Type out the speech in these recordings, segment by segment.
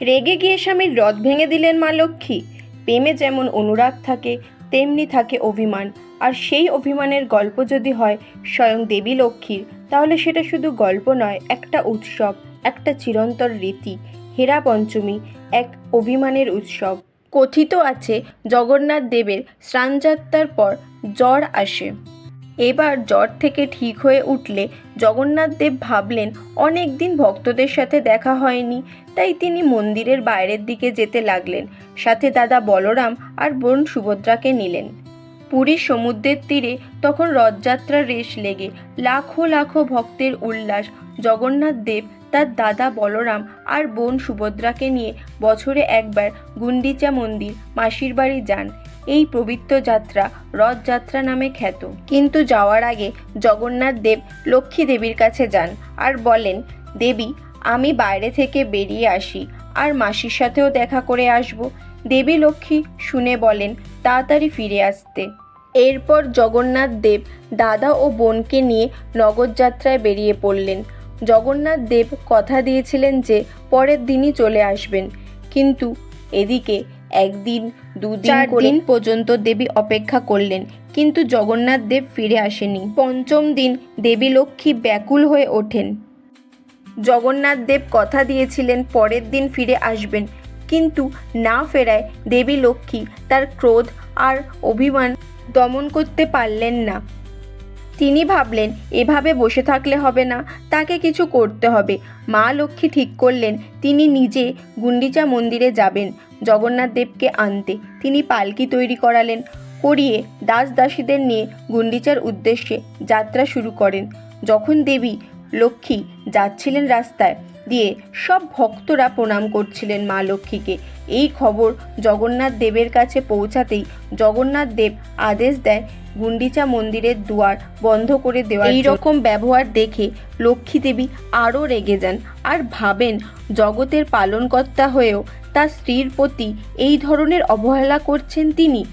রেগে গিয়ে স্বামীর রথ ভেঙে দিলেন মা লক্ষ্মী। প্রেমে যেমন অনুরাগ থাকে, তেমনি থাকে অভিমান। আর সেই অভিমানের গল্প যদি হয় স্বয়ং দেবী লক্ষ্মীর, তাহলে সেটা শুধু গল্প নয়, একটা উৎসব, একটা চিরন্তর রীতি। হেরা পঞ্চমী, এক অভিমানের উৎসব। কথিত আছে, জগন্নাথ দেবের স্নানযাত্রার পর জ্বর আসে। এবার জ্বর থেকে ঠিক হয়ে উঠলে জগন্নাথ দেব ভাবলেন অনেক দিন ভক্তদের সাথে দেখা হয়নি, তাই তিনি মন্দিরের বাইরের দিকে যেতে লাগলেন। সাথে দাদা বলরাম আর বোন সুভদ্রাকে নিলেন। পুরীর সমুদ্রের তীরে তখন রথযাত্রার রেশ লেগে লাখো লাখো ভক্তের উল্লাস জগন্নাথ দেব, তার দাদা বলরাম আর বোন সুভদ্রাকে নিয়ে বছরে একবার গুন্ডিচা মন্দির মাসির বাড়ি যান। এই পবিত্র যাত্রা রথযাত্রা নামে খ্যাত। কিন্তু যাওয়ার আগে জগন্নাথ দেব লক্ষ্মী দেবীর কাছে যান আর বলেন, দেবী, আমি বাইরে থেকে বেরিয়ে আসি আর মাসির সাথেও দেখা করে আসব। দেবী লক্ষ্মী শুনে বলেন, তাড়াতাড়ি ফিরে আসতে। এরপর জগন্নাথ দেব দাদা ও বোনকে নিয়ে নগরযাত্রায় বেরিয়ে পড়লেন। জগন্নাথ দেব কথা দিয়েছিলেন যে পরের দিনই চলে আসবেন। কিন্তু এদিকে একদিন দুদিন দিন পর্যন্ত দেবী অপেক্ষা করলেন কিন্তু জগন্নাথ দেব ফিরে আসেনি পঞ্চম দিন দেবী লক্ষ্মী ব্যাকুল হয়ে ওঠেন। জগন্নাথ দেব কথা দিয়েছিলেন পরের দিন ফিরে আসবেন। কিন্তু না ফেরায় দেবী লক্ষ্মী তার ক্রোধ আর অভিমান দমন করতে পারলেন না। তিনি ভাবলেন, এভাবে বসে থাকলে হবে না, তাকে কিছু করতে হবে। মা লক্ষ্মী ঠিক করলেন, তিনি নিজে গুন্ডিচা মন্দিরে যাবেন, জগন্নাথ দেবকে আনতে। তিনি পালকি তৈরি করালেন, করিয়ে দাস দাসীদের নিয়ে গুন্ডিচার উদ্দেশ্যে যাত্রা শুরু করেন। যখন দেবী লক্ষ্মী যাচ্ছিলেন রাস্তায়। দিয়ে সব ভক্তরা প্রণাম করছিলেন মা লক্ষ্মীকে। এই খবর জগন্নাথ দেবের কাছে পৌঁছাতেই জগন্নাথ দেব আদেশ দেয় গুন্ডিচা মন্দিরের দুয়ার বন্ধ করে দেওয়া এই রকম ব্যবহার দেখে লক্ষ্মী দেবী আরও রেগে যান আর ভাবেন জগতের পালনকর্তা হয়েও তার স্ত্রীর প্রতি এই ধরনের অবহেলা করছেন তিনি।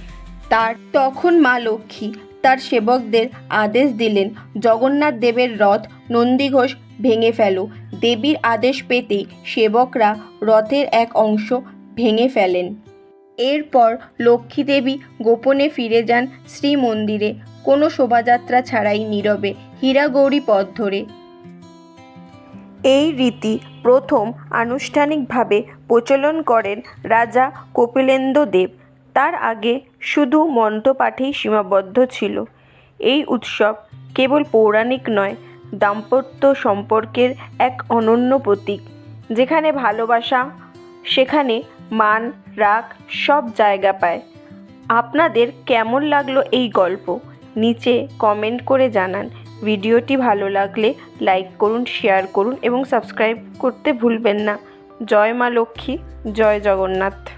তার তখন মা লক্ষ্মী তার সেবকদের আদেশ দিলেন। জগন্নাথ দেবের রথ নন্দীঘোষ ভেঙে ফেলো। দেবীর আদেশ পেতে সেবকরা রথের এক অংশ ভেঙে ফেলেন। এরপর লক্ষ্মী দেবী গোপনে ফিরে যান শ্রী মন্দিরে কোনো শোভাযাত্রা ছাড়াই নীরবে হীরাগৌরী পথ ধরে। এই রীতি প্রথম আনুষ্ঠানিকভাবে প্রচলন করেন রাজা কপিলেন্দ্র দেব তার আগে শুধু মন্ত্রপাঠেই সীমাবদ্ধ ছিল। এই উৎসব কেবল পৌরাণিক নয়, দাম্পত্য সম্পর্কের এক অনন্য প্রতীক। যেখানে ভালোবাসা, সেখানে মান, রাগ সব জায়গা পায়। আপনাদের কেমন লাগল এই গল্প? নিচে কমেন্ট করে জানান। ভিডিওটি ভালো লাগলে লাইক করুন শেয়ার করুন এবং সাবস্ক্রাইব করতে ভুলবেন না। জয় মা লক্ষ্মী, জয় জগন্নাথ।